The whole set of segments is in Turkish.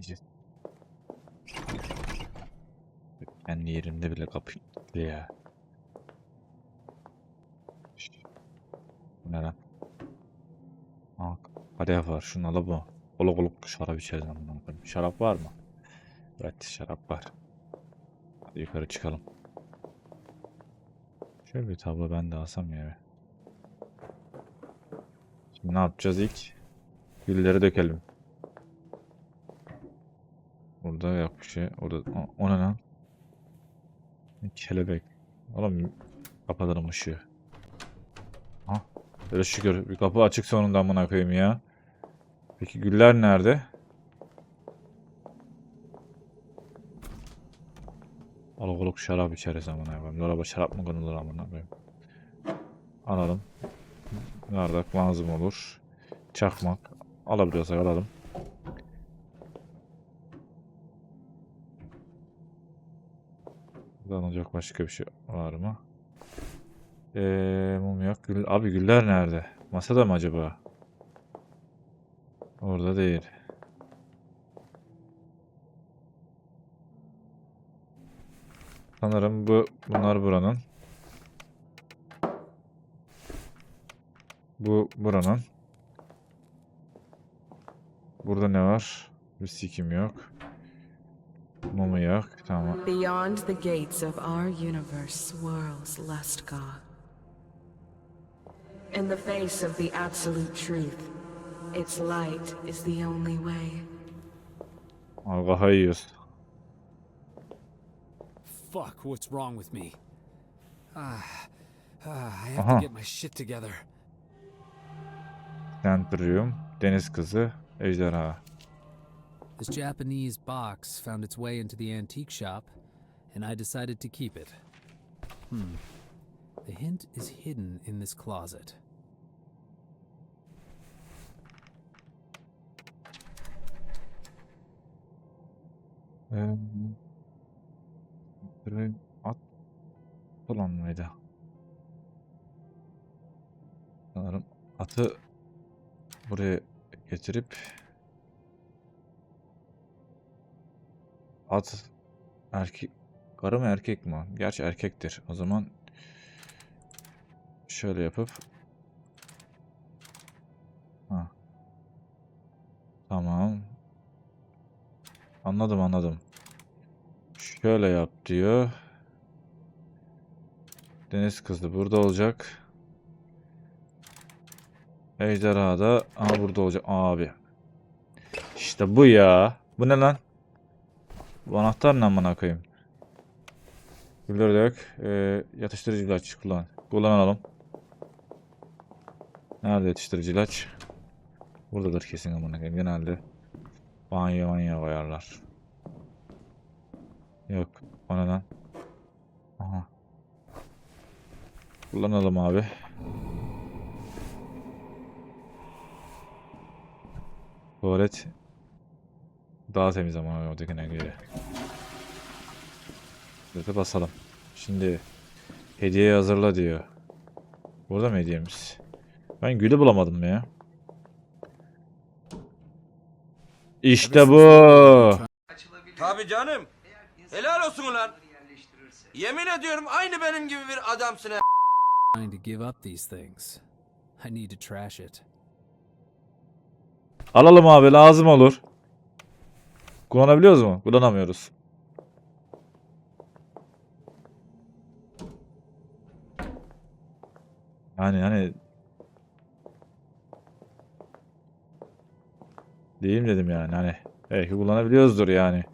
Yiyeceğiz. Kendi yerimde bile kapı kilitli ya. Ne lan? Aa, kadeh var. Şunu al bu. Oluk oluk şarap içeriz amına koyayım. Şarap var mı? Evet şarap var. Hadi yukarı çıkalım. Şöyle bir tablo ben de alsam ya. Şimdi ne yapacağız ilk? Gülleri dökelim. Burada yok bir şey. Orada o, o ne lan? Kelebek. Oğlum kapatalım ışığı. Ha, böyle şükür bir kapı açık sonunda amına koyayım ya. Peki güller nerede? Oluk oluk şarap içeriz amına koyayım. Dolaba şarap mı konulur amına koyayım. Alalım. Bardak lazım olur. Çakmak. Alabiliyorsak alalım. Olacak başka bir şey var mı? Eee mum yok. Gül, abi güller nerede? Masada mı acaba? Orada değil. Sanırım bu bunlar buranın. Bu buranın. Burada ne var? Bir sikim yok. Mumu yok. Tamam. Beyond the gates of our universe swirls Lustgar. In the face of the absolute truth, its light is the only way. Allah'a yiyoruz. Fuck, what's wrong with me? Ah, ah, I have Aha. to get my shit together. Centurium, Deniz Kızı, Ejderha. This Japanese box found its way into the antique shop, and I decided to keep it. Hmm. The hint is hidden in this closet. Böyle at? Sanırım atı buraya getirip at erkek karı mı erkek mi? Gerçi erkektir. O zaman şöyle yapıp ha. Tamam. Anladım anladım. Şöyle yap diyor. Deniz kızı burada olacak. Ejderha da aha burada olacak. Abi. İşte bu ya. Bu ne lan? Bu anahtar ne amına koyayım? Gülleri de yok. Ee, yatıştırıcı ilaç kullan. Kullanalım. Nerede yatıştırıcı ilaç? Buradadır kesin amına koyayım. Genelde banyo banyo koyarlar. Yok. Ne lan? Aha. Kullanalım abi. Tuvalet daha temiz ama oradakine göre. Burada basalım. Şimdi hediye hazırla diyor. Burada mı hediyemiz? Ben gülü bulamadım ya. İşte bu. Tabii canım. Helal olsun ulan. Yemin ediyorum aynı benim gibi bir adamsın. Trying to give up these things. I need to trash it. Alalım abi lazım olur. Kullanabiliyoruz mu? Kullanamıyoruz. Yani hani Diyeyim dedim yani hani belki kullanabiliyoruzdur yani.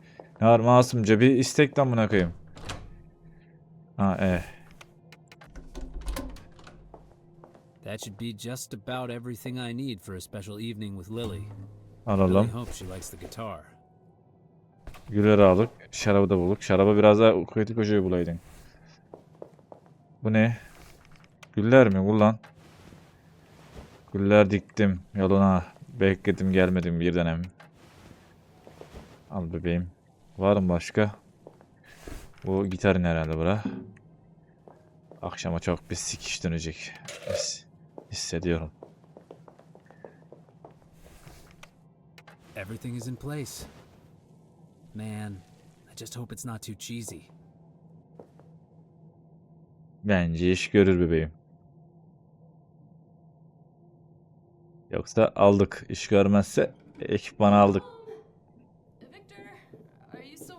Ne var masumca bir istekten buna koyayım. Ha eh. That should be just about everything I need for a special evening with Lily. Really Alalım. hope she likes the guitar. Gülleri aldık. Şarabı da bulduk. Şaraba biraz daha kritik hocayı bulaydın. Bu ne? Güller mi? Kullan. Güller diktim yoluna. Bekledim gelmedim bir dönem. Al bebeğim. Var mı başka? Bu gitarın herhalde bura. Akşama çok bir sikiş dönecek. His- hissediyorum. Everything is in place. Man, I just hope it's not too cheesy. Bence iş görür bebeğim. Yoksa aldık. İş görmezse ekipmanı aldık. Victor, are you still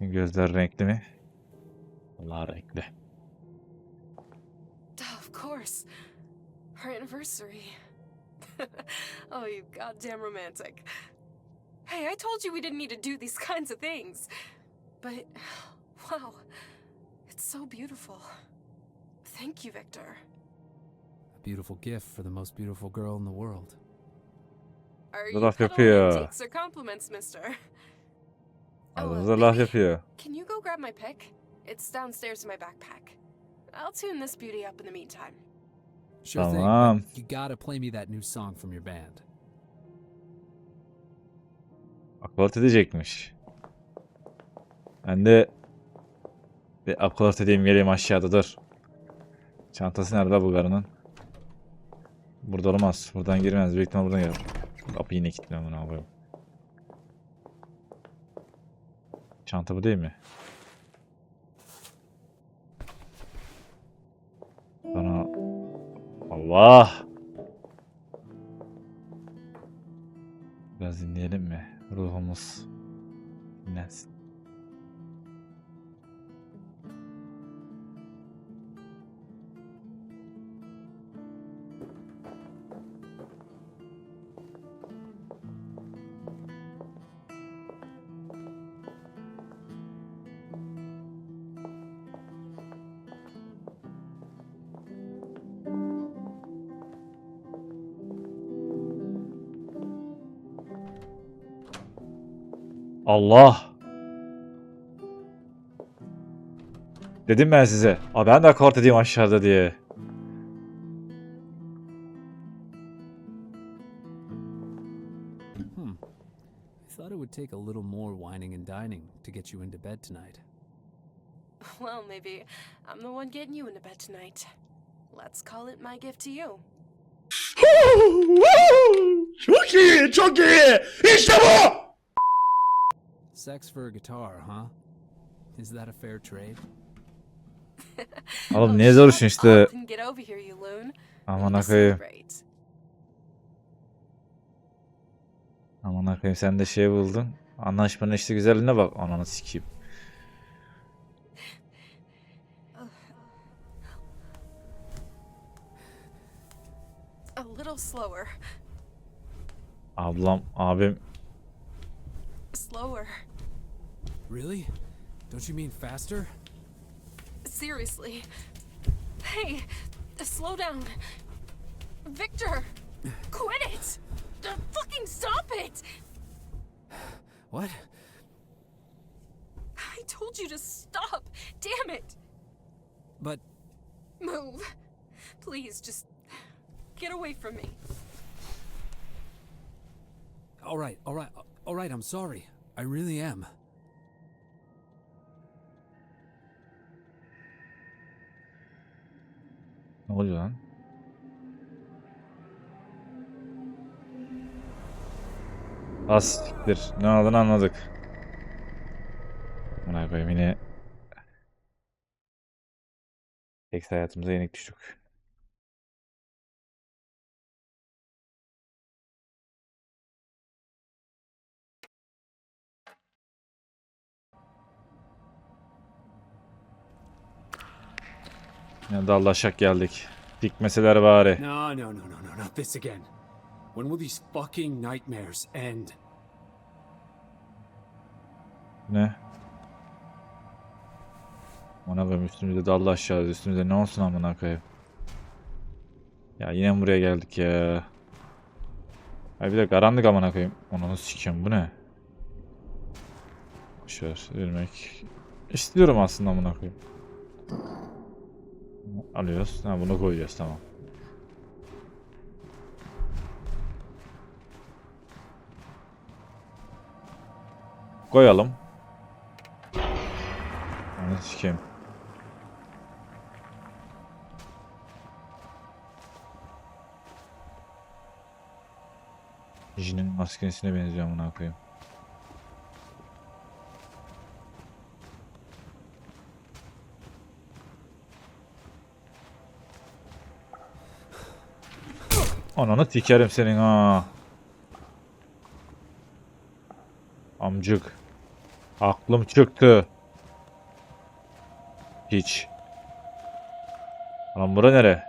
Gözler renkli mi? Allah renkli. Oh, of course. Her anniversary. oh, you goddamn romantic. Hey, I told you we didn't need to do these kinds of things. But, wow. It's so beautiful. Thank you, Victor. A beautiful gift for the most beautiful girl in the world. Are The you laf antiques or compliments, mister? Oh, Ağzınıza laf yapıyor. Can you go grab my pick? It's downstairs in my backpack. I'll tune this beauty up in the meantime. Sure thing. Tamam. But you gotta play me that new song from your band. Akvarat edecekmiş. Ben de bir akvarat edeyim geleyim aşağıda dur. Çantası nerede bu karının? Burada olmaz. Buradan girmez. Büyük ihtimal buradan gelir. Kapı yine kilitliyor bunu yapayım. Çanta bu değil mi? Bana... Allah! Biraz dinleyelim mi? Ruhumuz dinlensin. Allah! Dedim ben size. Aa, ben de akort edeyim aşağıda diye. Hmm. I thought it would take a little more whining and dining to get you into bed tonight. Well, maybe I'm the one getting you into bed tonight. Let's call it my gift to you. Çok iyi, çok iyi. İşte bu. Sex for a guitar, huh? Is that a fair trade? Oğlum niye zor işin işte. up and get over here, you loon. Aman celebrate. Aman akıyım sen de şey buldun. Anlaşmanın işte güzelliğine bak. Ananı sikeyim. A little slower. Ablam, abim. Slower. Really? Don't you mean faster? Seriously. Hey, slow down. Victor, quit it. Fucking stop it. What? I told you to stop. Damn it. But Move. Please, just get away from me. all right, all right, all right, I'm sorry. I really am. Ne oluyor lan? Az siktir. Ne olduğunu anladık. Buna koyayım yine. Seks hayatımıza yenik düştük. Ya dallaşak geldik. Dikmeseler bari. No, no, no, no, no, not this again. When will these fucking nightmares end? Ne? Ona koyayım üstümüzde dallı aşağıda üstümüzde ne olsun amına koyayım. Ya yine buraya geldik ya. Ay bir de karanlık amına koyayım. Onu sikiyorum bu ne? Boşver vermek istiyorum aslında amına koyayım. Alıyoruz. Ha, bunu koyacağız tamam. Koyalım. Onu sikeyim. Jin'in maskesine benziyor amına koyayım. Ananı sikerim senin ha. Amcık. Aklım çıktı. Hiç. Lan bura nere?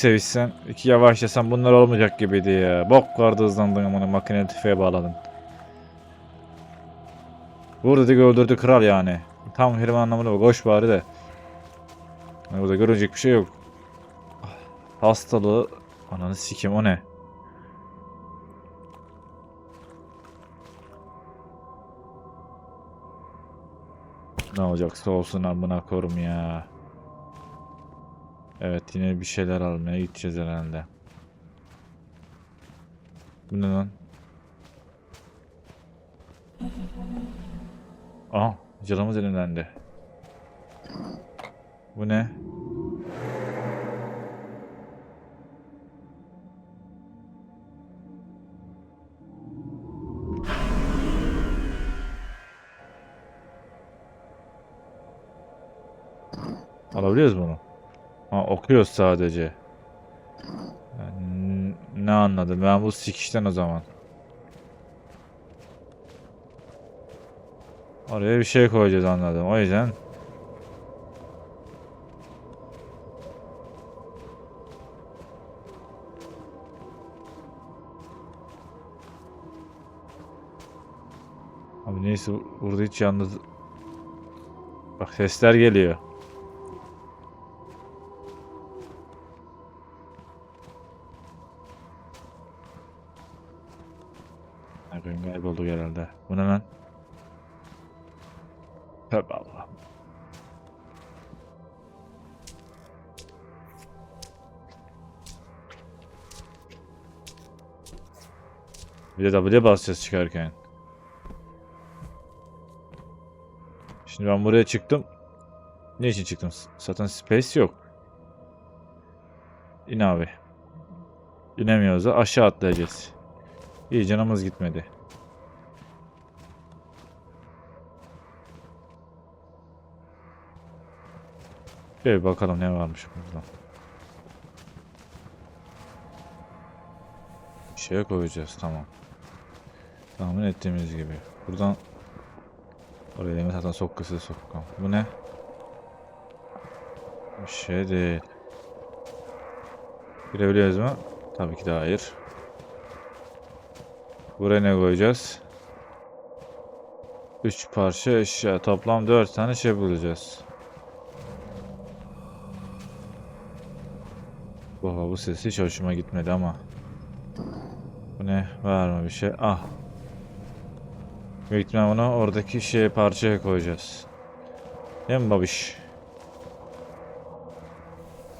Sevişsen, iki yavaşlasan bunlar olmayacak gibiydi ya. Bok vardı hızlandın aman makineli tüfeğe bağladın. Vur dedik öldürdü kral yani. Tam herif anlamında bak koş bari de. Burada görecek bir şey yok. Hastalığı ananı sikim o ne? Ne olacaksa olsun amına korum ya. Evet yine bir şeyler almaya gideceğiz herhalde. Bu ne lan? Aha canımız elimdendi. Bu ne? Alabiliyoruz bunu. Ha okuyoruz sadece. Yani ne anladım? Ben bu sikişten o zaman. Oraya bir şey koyacağız anladım. O yüzden Abi neyse burada hiç yalnız Bak sesler geliyor. Bir de W basacağız çıkarken. Şimdi ben buraya çıktım. Ne için çıktım? Zaten space yok. İn abi. İnemiyoruz da aşağı atlayacağız. İyi canımız gitmedi. Şöyle bakalım ne varmış burada. Bir şeye koyacağız tamam. Tahmin ettiğimiz gibi. Buradan oraya zaten sok kısa sokakam. Bu ne? Bir şey değil. Girebiliyoruz mu? Tabii ki de hayır. Buraya ne koyacağız? 3 parça eşya. Toplam 4 tane şey bulacağız. Oha bu ses hiç hoşuma gitmedi ama. Bu ne? Var mı bir şey? Ah. Büyük ihtimal bunu oradaki şey parçaya koyacağız. Değil mi babiş?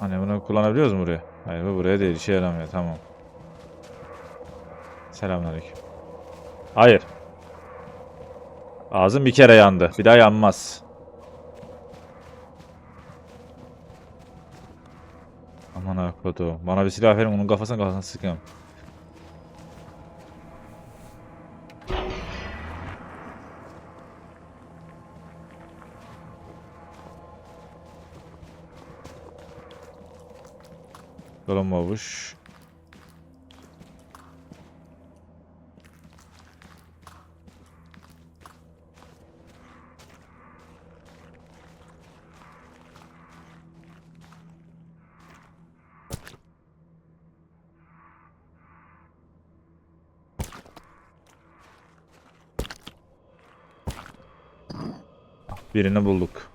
Hani bunu kullanabiliyoruz mu buraya? Hayır bu buraya değil. işe yaramıyor. Tamam. Selamünaleyküm. Hayır. Ağzım bir kere yandı. Bir daha yanmaz. Aman akodu. Bana bir silah verin onun kafasına kafasına sıkıyorum. Babuş. Birini bulduk.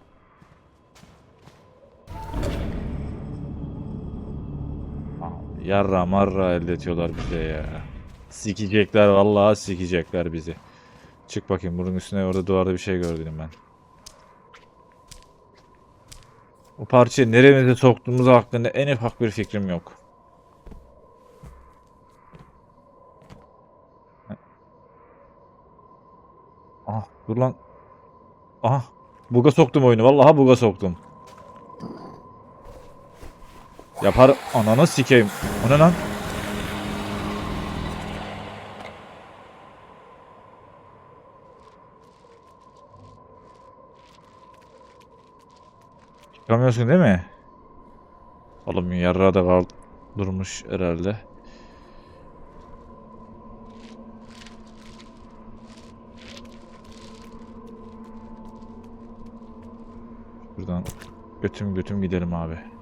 Yarra marra elde ediyorlar bize ya. Sikecekler vallahi sikecekler bizi. Çık bakayım bunun üstüne orada duvarda bir şey gördüm ben. O parçayı neremize soktuğumuz hakkında en ufak bir fikrim yok. Ah dur lan. Aha. Buga soktum oyunu. Vallahi buga soktum. Yapar. Ananı sikeyim. O ne lan? Çıkamıyorsun değil mi? Oğlum yarra da kal herhalde. Buradan götüm götüm gidelim abi.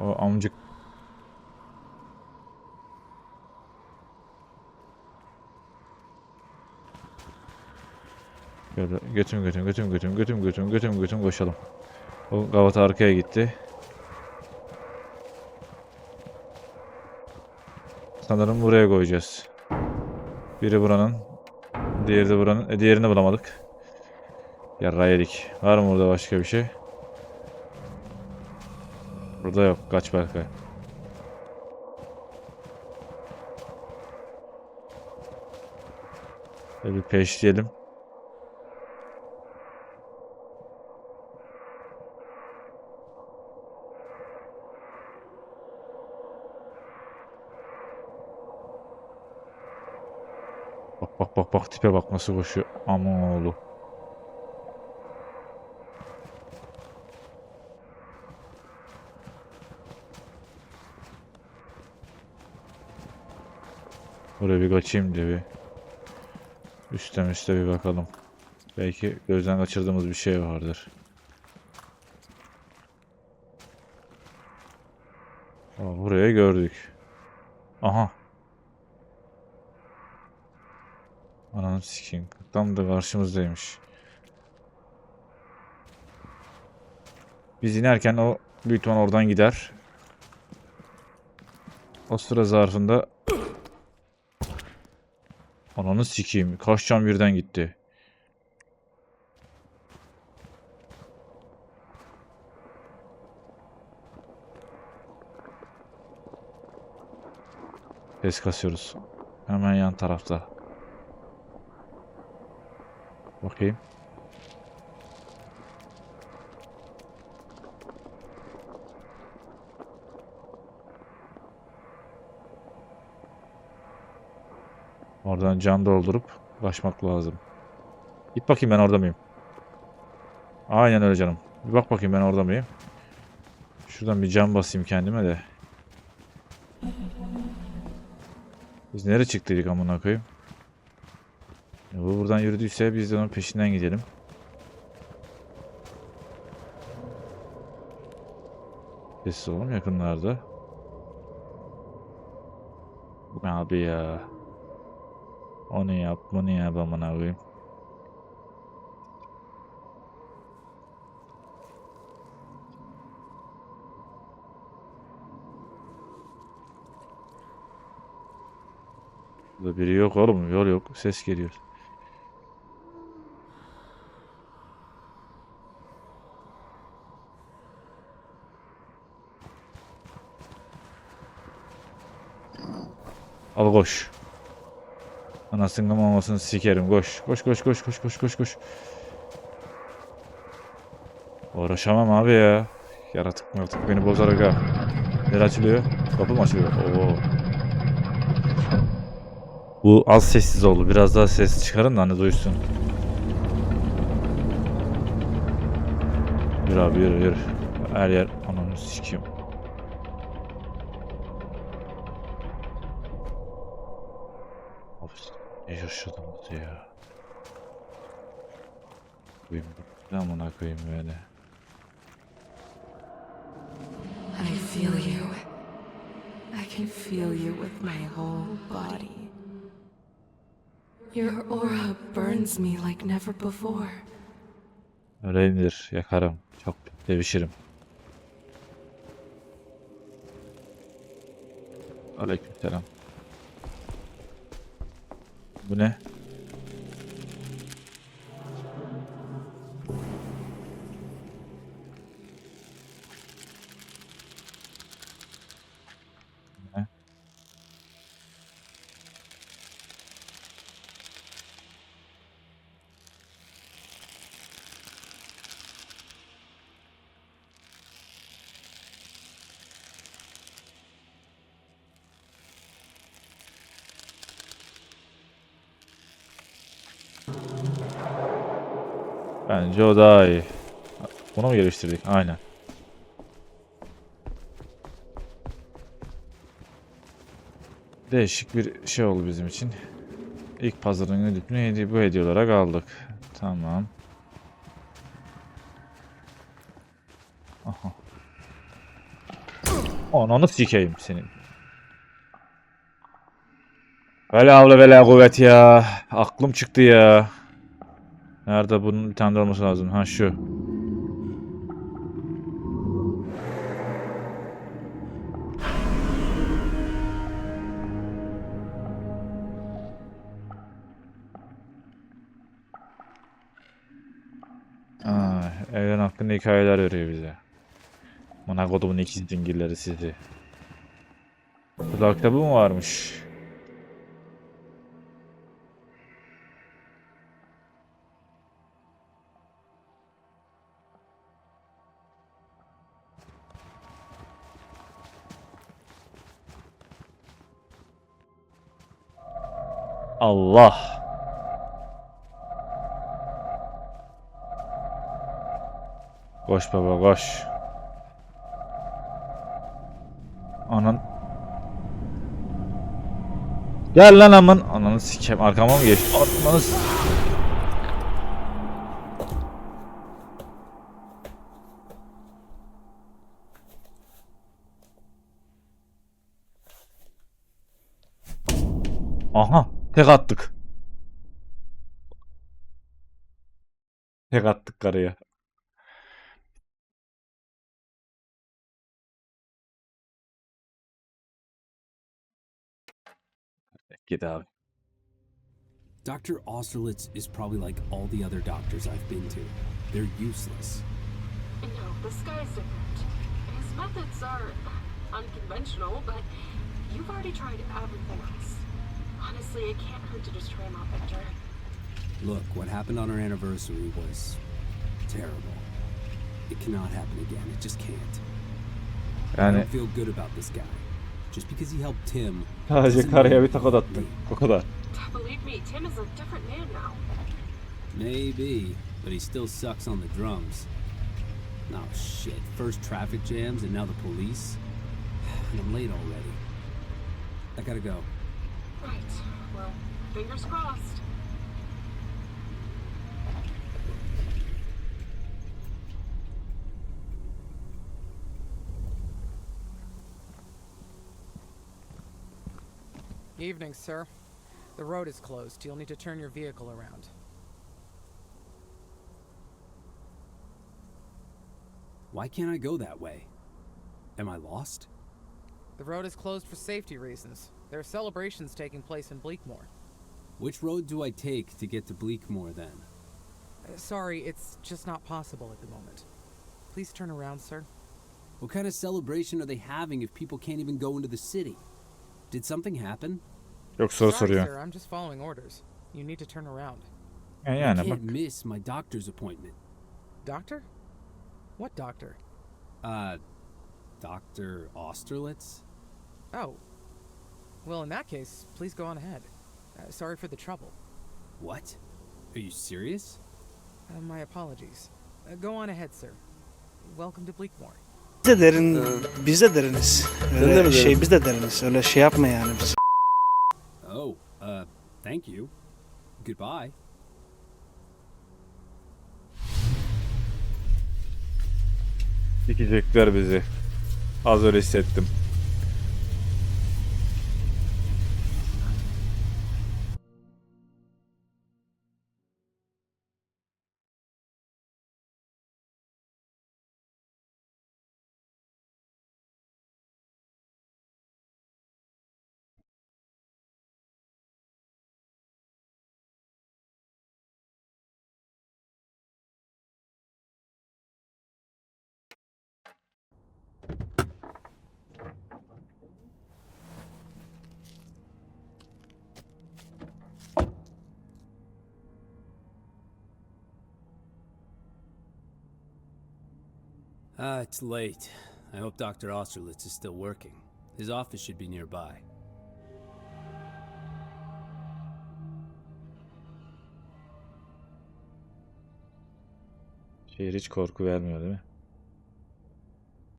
O amcık Böyle götüm götüm götüm götüm götüm götüm götüm götüm koşalım. O gavata arkaya gitti. Sanırım buraya koyacağız. Biri buranın. Diğeri de buranın. E diğerini bulamadık. Yarra yedik. Var mı burada başka bir şey? Burada yok. Kaç Berkay. Böyle bir peşleyelim. Bak bak bak bak tipe bak nasıl koşuyor. Aman oğlu. Buraya bir kaçayım diye bir. Üstten üste bir bakalım. Belki gözden kaçırdığımız bir şey vardır. Aa, buraya gördük. Aha. Ananı sikeyim. Tam da karşımızdaymış. Biz inerken o büyük oradan gider. O sıra zarfında Ananı sikeyim. Kaç can birden gitti. Ses kasıyoruz. Hemen yan tarafta. Bakayım. Oradan can doldurup kaçmak lazım. Git bakayım ben orada mıyım? Aynen öyle canım. Bir bak bakayım ben orada mıyım? Şuradan bir can basayım kendime de. Biz nereye çıktıydık amına koyayım? Ya bu buradan yürüdüyse biz de onun peşinden gidelim. Sessiz olalım yakınlarda. Abi ya? Onu yap, bunu yap amına koyayım. Burada biri yok oğlum, yol yok, ses geliyor. Al koş. Anasını mamasını sikerim. Koş. Koş koş koş koş koş koş koş. Uğraşamam abi ya. Yaratık maratık beni bozar aga. Nere açılıyor? Kapı mı açılıyor? Oo. Bu az sessiz oldu. Biraz daha ses çıkarın da hani duysun. Yürü abi yürü yürü. Her yer ananı sikeyim. Abi ne yaşadınız ya? Koyayım ne amına koyayım böyle. I feel you. I can feel you with my whole body. Your aura burns me like never before. Öyleyimdir yakarım. Çok sevişirim. Aleykümselam. Bu ne? Bence o daha iyi. Bunu mu geliştirdik? Aynen. Değişik bir şey oldu bizim için. İlk pazarın ödülünü hediye, bu hediye olarak aldık. Tamam. Aha. Ananı sikeyim senin. Vela havle vela kuvvet ya. Aklım çıktı ya. Nerede bunun bir tane de olması lazım. Ha şu. Aa, evren hakkında hikayeler veriyor bize. Bana kodumun ikiz dingilleri sizi. Burada kitabı mı varmış? Allah. Koş baba koş. Anan. Gel lan aman. Ananı sikeyim. Arkama mı geçti? Ananı Tek attık. Tek attık karıya. Git abi. Dr. Austerlitz is probably like all the other doctors I've been to. They're useless. No, this guy's different. His methods are unconventional, but you've already tried everything else. Honestly, it can't hurt to just try him out, Victor. Look, what happened on our anniversary was terrible. It cannot happen again. It just can't. I don't feel good about this guy. Just because he helped Tim. sadece doesn't karıya mean bir tokat attık. O kadar. Believe me, Tim is a different man now. Maybe, but he still sucks on the drums. Oh shit, first traffic jams and now the police? And I'm late already. I gotta go. Right. Well, fingers crossed. Evening, sir. The road is closed. You'll need to turn your vehicle around. Why can't I go that way? Am I lost? The road is closed for safety reasons. There are celebrations taking place in Bleakmore. Which road do I take to get to Bleakmore then? Uh, sorry, it's just not possible at the moment. Please turn around, sir. What kind of celebration are they having if people can't even go into the city? Did something happen? Yok soru sorry, soruyor. sir. I'm just following orders. You need to turn around. Yani, I yani bak. can't miss my doctor's appointment. Doctor? What doctor? Uh, Dr. Austerlitz? Oh. Well, in that case, please go on ahead. Uh, sorry for the trouble. What? Are you serious? Uh, my apologies. Uh, go on ahead, sir. Welcome to Bleakmore. Biz de derin, biz de deriniz. Öyle şey biz de deriniz. Öyle şey yapma yani biz. Oh, uh, thank you. Goodbye. Dikecekler bizi. Az öyle hissettim. Ah, it's late. I hope Dr. Austerlitz is still working. His office should be nearby. Şehir hiç korku vermiyor değil mi?